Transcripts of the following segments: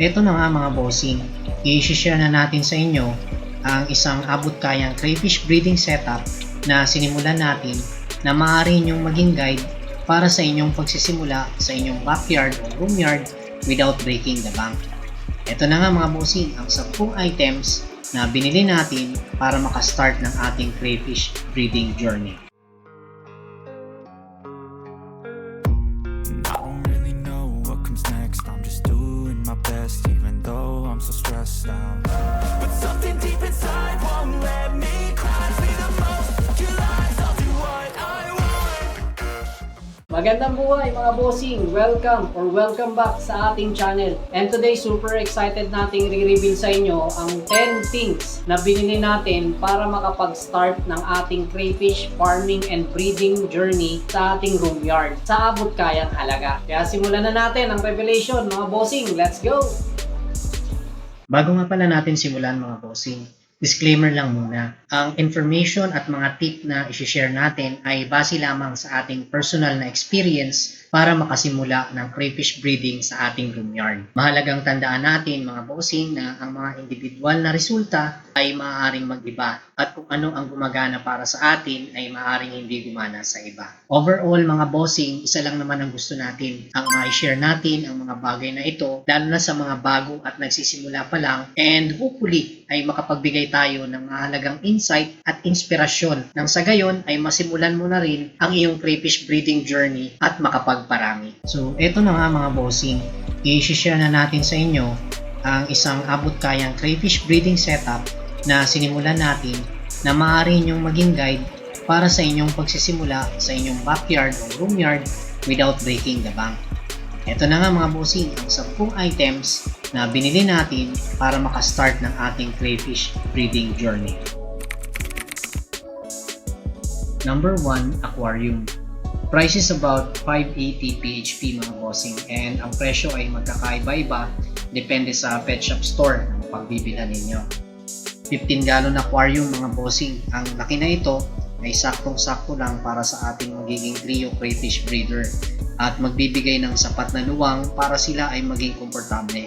Ito na nga mga bossing, i-share na natin sa inyo ang isang abot kayang crayfish breeding setup na sinimulan natin na maaari ninyong maging guide para sa inyong pagsisimula sa inyong backyard o room yard without breaking the bank. Ito na nga mga bossing, ang 10 items na binili natin para makastart ng ating crayfish breeding journey. Magandang buhay mga bossing! Welcome or welcome back sa ating channel. And today, super excited nating re-reveal sa inyo ang 10 things na binili natin para makapag-start ng ating crayfish farming and breeding journey sa ating room yard sa abot kayang halaga. Kaya simulan na natin ang revelation mga bossing. Let's go! Bago nga pala natin simulan mga bossing, disclaimer lang muna. Ang information at mga tip na isi-share natin ay base lamang sa ating personal na experience para makasimula ng crayfish breeding sa ating room yard. Mahalagang tandaan natin mga bossing na ang mga individual na resulta ay maaaring mag-iba at kung ano ang gumagana para sa atin ay maaaring hindi gumana sa iba. Overall mga bossing, isa lang naman ang gusto natin ang ma-share natin ang mga bagay na ito lalo na sa mga bago at nagsisimula pa lang and hopefully ay makapagbigay tayo ng mahalagang insight at inspirasyon nang sa gayon ay masimulan mo na rin ang iyong crayfish breeding journey at makapagparami. So eto na nga mga bossing, i-share na natin sa inyo ang isang abot kayang crayfish breeding setup na sinimulan natin na maaari ninyong maging guide para sa inyong pagsisimula sa inyong backyard o room yard without breaking the bank. Ito na nga mga bossing, ang 10 items na binili natin para makastart ng ating crayfish breeding journey. Number 1, aquarium. Price is about 580 PHP mga bossing and ang presyo ay magkakaiba-iba depende sa pet shop store ng pagbibilhan ninyo. 15 gallon aquarium mga bossing. Ang laki na ito ay saktong-sakto lang para sa ating magiging trio crayfish breeder at magbibigay ng sapat na luwang para sila ay maging komportable.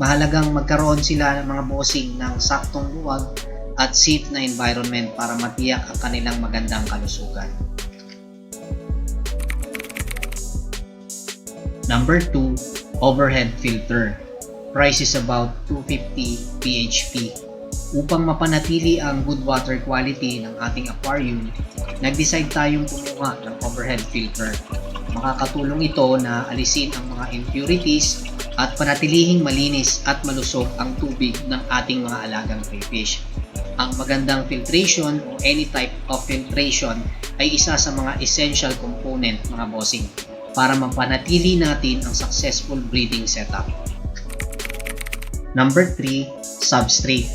Mahalagang magkaroon sila ng mga bossing ng saktong luwag at safe na environment para matiyak ang kanilang magandang kalusugan. Number 2, overhead filter. Price is about 250 PHP. Upang mapanatili ang good water quality ng ating aquarium, nag-decide tayong kumuha ng overhead filter. Makakatulong ito na alisin ang mga impurities at panatilihing malinis at malusog ang tubig ng ating mga alagang crayfish. Ang magandang filtration o any type of filtration ay isa sa mga essential component mga bossing para mapanatili natin ang successful breeding setup. Number 3, substrate.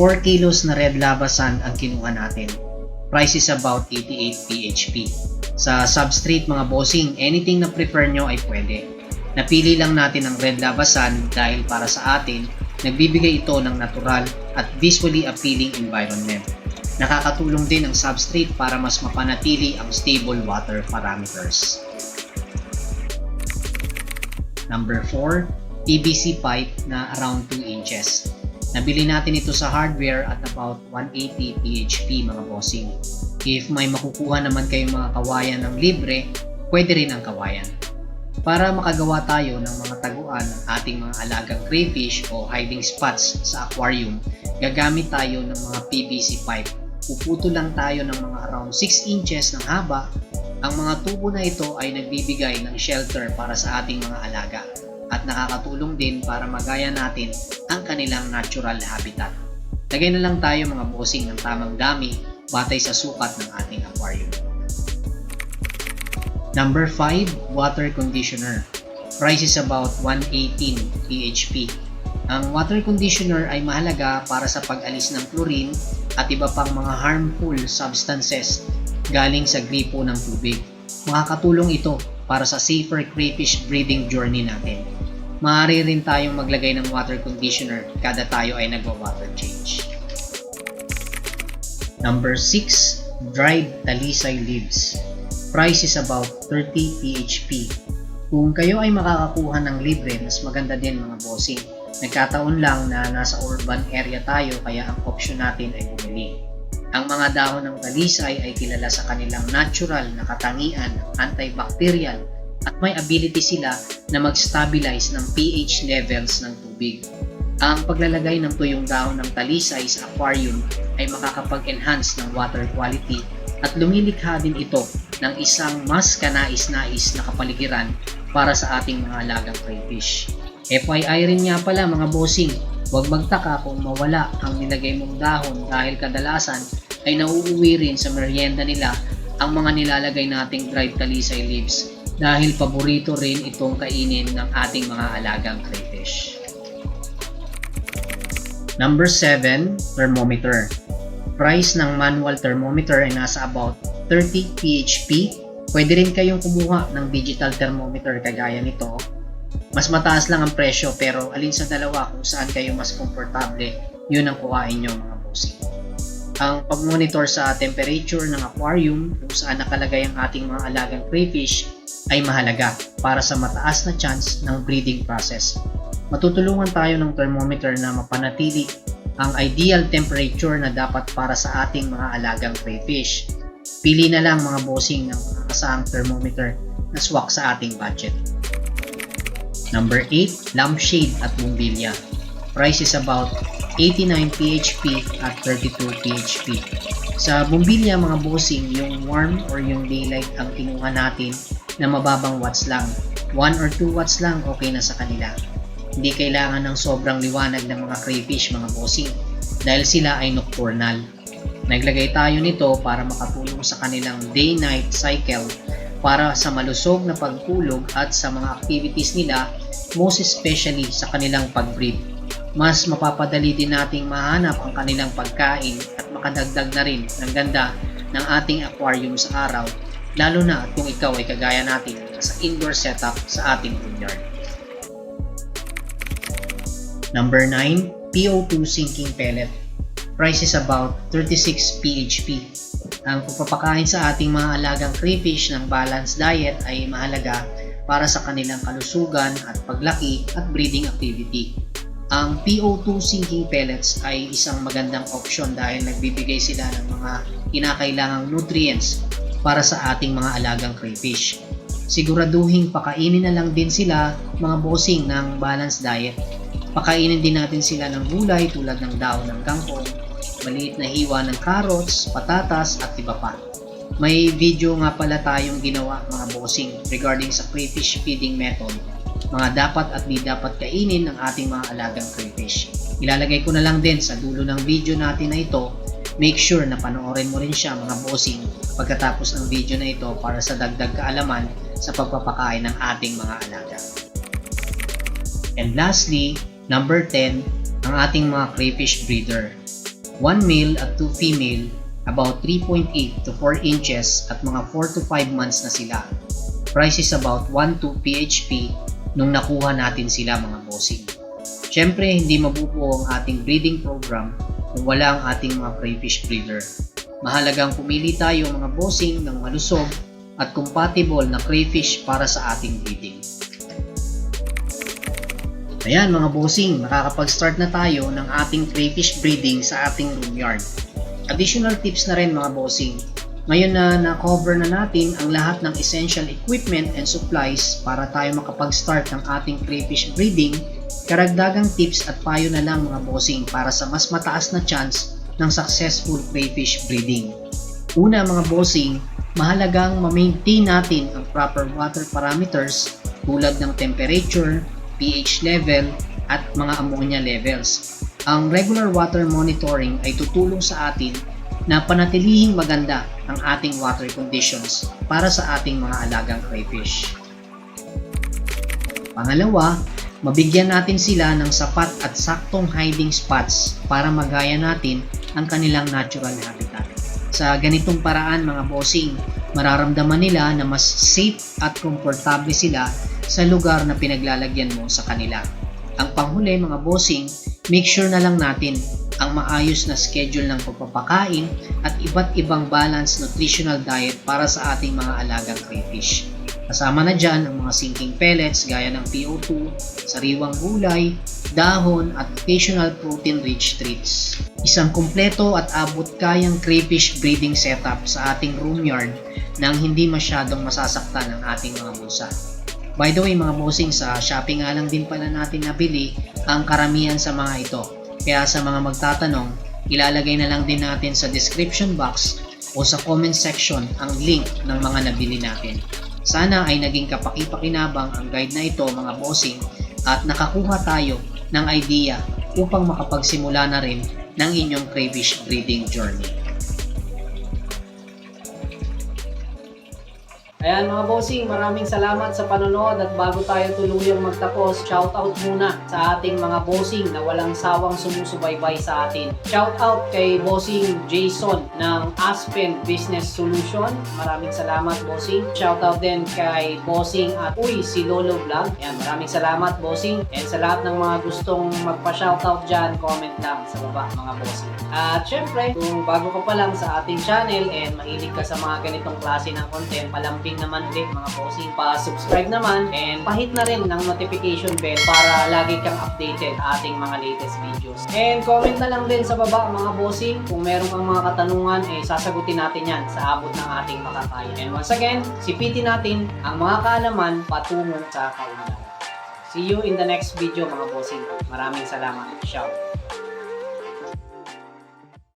4 kilos na red lava sand ang kinuha natin. Price is about 88 PHP. Sa substrate mga bossing, anything na prefer nyo ay pwede. Napili lang natin ang red lava sand dahil para sa atin, nagbibigay ito ng natural at visually appealing environment. Nakakatulong din ang substrate para mas mapanatili ang stable water parameters. Number 4, PVC pipe na around 2 inches. Nabili natin ito sa hardware at about 180 PHP mga bossing. If may makukuha naman kayong mga kawayan ng libre, pwede rin ang kawayan. Para makagawa tayo ng mga taguan ng ating mga alagang crayfish o hiding spots sa aquarium, gagamit tayo ng mga PVC pipe. Puputo lang tayo ng mga around 6 inches ng haba. Ang mga tubo na ito ay nagbibigay ng shelter para sa ating mga alaga at nakakatulong din para magaya natin ang kanilang natural habitat. Lagay na lang tayo mga bossing ng tamang dami batay sa sukat ng ating aquarium. Number 5, water conditioner. Price is about 118 PHP. Ang water conditioner ay mahalaga para sa pag-alis ng chlorine at iba pang mga harmful substances galing sa gripo ng tubig. Makakatulong ito para sa safer crayfish breeding journey natin. Maaari rin tayong maglagay ng water conditioner kada tayo ay nagwa-water change. Number 6, dried talisay leaves. Price is about 30 PHP. Kung kayo ay makakakuha ng libre, mas maganda din mga bossing. Nagkataon lang na nasa urban area tayo kaya ang option natin ay bumili. Ang mga dahon ng talisay ay kilala sa kanilang natural na katangian, antibacterial, at may ability sila na mag-stabilize ng pH levels ng tubig. Ang paglalagay ng tuyong dahon ng talisay sa aquarium ay makakapag-enhance ng water quality at lumilikha din ito ng isang mas kanais-nais na kapaligiran para sa ating mga alagang crayfish. FYI rin nga pala mga bossing, huwag magtaka kung mawala ang nilagay mong dahon dahil kadalasan ay nauuwi rin sa merienda nila ang mga nilalagay nating dried talisay leaves dahil paborito rin itong kainin ng ating mga alagang crayfish. Number 7, thermometer. Price ng manual thermometer ay nasa about 30 PHP. Pwede rin kayong kumuha ng digital thermometer kagaya nito. Mas mataas lang ang presyo pero alin sa dalawa kung saan kayo mas komportable, yun ang kuhain nyo mga bossing. Ang pag-monitor sa temperature ng aquarium kung saan nakalagay ang ating mga alagang crayfish ay mahalaga para sa mataas na chance ng breeding process. Matutulungan tayo ng thermometer na mapanatili ang ideal temperature na dapat para sa ating mga alagang crayfish. Pili na lang mga bossing ng kasaang thermometer na swak sa ating budget. Number 8, lampshade at bumbilya. Price is about 89 PHP at 32 PHP. Sa bumbilya mga bossing, yung warm or yung daylight ang kinuha natin na mababang watts lang. 1 or 2 watts lang okay na sa kanila. Hindi kailangan ng sobrang liwanag ng mga crayfish mga bossing dahil sila ay nocturnal. Naglagay tayo nito para makatulong sa kanilang day-night cycle para sa malusog na pagtulog at sa mga activities nila most especially sa kanilang pag-breed. Mas mapapadali din nating mahanap ang kanilang pagkain at makadagdag na rin ng ganda ng ating aquarium sa araw lalo na kung ikaw ay kagaya natin sa indoor setup sa ating vineyard. Number 9, PO2 sinking pellet. Price is about 36 PHP. Ang pagpapakain sa ating mga alagang crayfish ng balanced diet ay mahalaga para sa kanilang kalusugan at paglaki at breeding activity. Ang PO2 sinking pellets ay isang magandang option dahil nagbibigay sila ng mga kinakailangang nutrients para sa ating mga alagang crayfish. Siguraduhin pakainin na lang din sila mga bossing ng balanced diet. Pakainin din natin sila ng gulay tulad ng daon ng kangkong, maliit na hiwa ng carrots, patatas at iba pa. May video nga pala tayong ginawa mga bossing regarding sa crayfish feeding method. Mga dapat at di dapat kainin ng ating mga alagang crayfish. Ilalagay ko na lang din sa dulo ng video natin na ito. Make sure na panoorin mo rin siya mga bossing pagkatapos ng video na ito para sa dagdag kaalaman sa pagpapakain ng ating mga alaga. And lastly, number 10, ang ating mga crayfish breeder. 1 male at 2 female, about 3.8 to 4 inches at mga 4 to 5 months na sila. Price is about 1 to PHP nung nakuha natin sila mga bossing. Siyempre, hindi mabubuo ang ating breeding program kung wala ang ating mga crayfish breeder. Mahalagang pumili tayo mga bossing ng malusog at compatible na crayfish para sa ating breeding. Ayan mga bossing, makakapag-start na tayo ng ating crayfish breeding sa ating room yard. Additional tips na rin mga bossing. Ngayon na na-cover na natin ang lahat ng essential equipment and supplies para tayo makapag-start ng ating crayfish breeding, karagdagang tips at payo na lang mga bossing para sa mas mataas na chance ng successful crayfish breeding. Una mga bossing, mahalagang ma-maintain natin ang proper water parameters tulad ng temperature, pH level, at mga ammonia levels. Ang regular water monitoring ay tutulong sa atin na panatilihing maganda ang ating water conditions para sa ating mga alagang crayfish. Pangalawa, mabigyan natin sila ng sapat at saktong hiding spots para magaya natin ang kanilang natural habitat. Sa ganitong paraan mga bossing, mararamdaman nila na mas safe at komportable sila sa lugar na pinaglalagyan mo sa kanila. Ang panghuli mga bossing, make sure na lang natin ang maayos na schedule ng pagpapakain at iba't ibang balanced nutritional diet para sa ating mga alagang crayfish. Kasama na dyan ang mga sinking pellets gaya ng PO2, sariwang gulay, dahon at occasional protein-rich treats. Isang kumpleto at abot kayang crayfish breeding setup sa ating room yard nang hindi masyadong masasaktan ang ating mga bulsa. By the way mga bossing, sa Shopee nga lang din pala natin nabili ang karamihan sa mga ito. Kaya sa mga magtatanong, ilalagay na lang din natin sa description box o sa comment section ang link ng mga nabili natin. Sana ay naging kapaki-pakinabang ang guide na ito mga bossing at nakakuha tayo ng idea upang makapagsimula na rin ng inyong crayfish breeding journey. Ayan mga bossing, maraming salamat sa panonood at bago tayo tuluyang magtapos, shoutout muna sa ating mga bossing na walang sawang sumusubaybay sa atin. Shoutout kay bossing Jason ng Aspen Business Solution. Maraming salamat bossing. Shoutout din kay bossing at Uy si Lolo Vlog. Ayan, maraming salamat bossing. And sa lahat ng mga gustong magpa-shoutout dyan, comment lang sa baba mga bossing. At syempre, kung bago ka pa lang sa ating channel and mahilig ka sa mga ganitong klase ng content, palamping naman ulit mga bossing. Pa-subscribe naman and pahit na rin ng notification bell para lagi kang updated ating mga latest videos. And comment na lang din sa baba mga bossing kung meron kang mga katanungan eh sasagutin natin yan sa abot ng ating makakaya. And once again, sipitin natin ang mga kaalaman patungo sa kaunlaran. See you in the next video mga bossing. Maraming salamat. Ciao.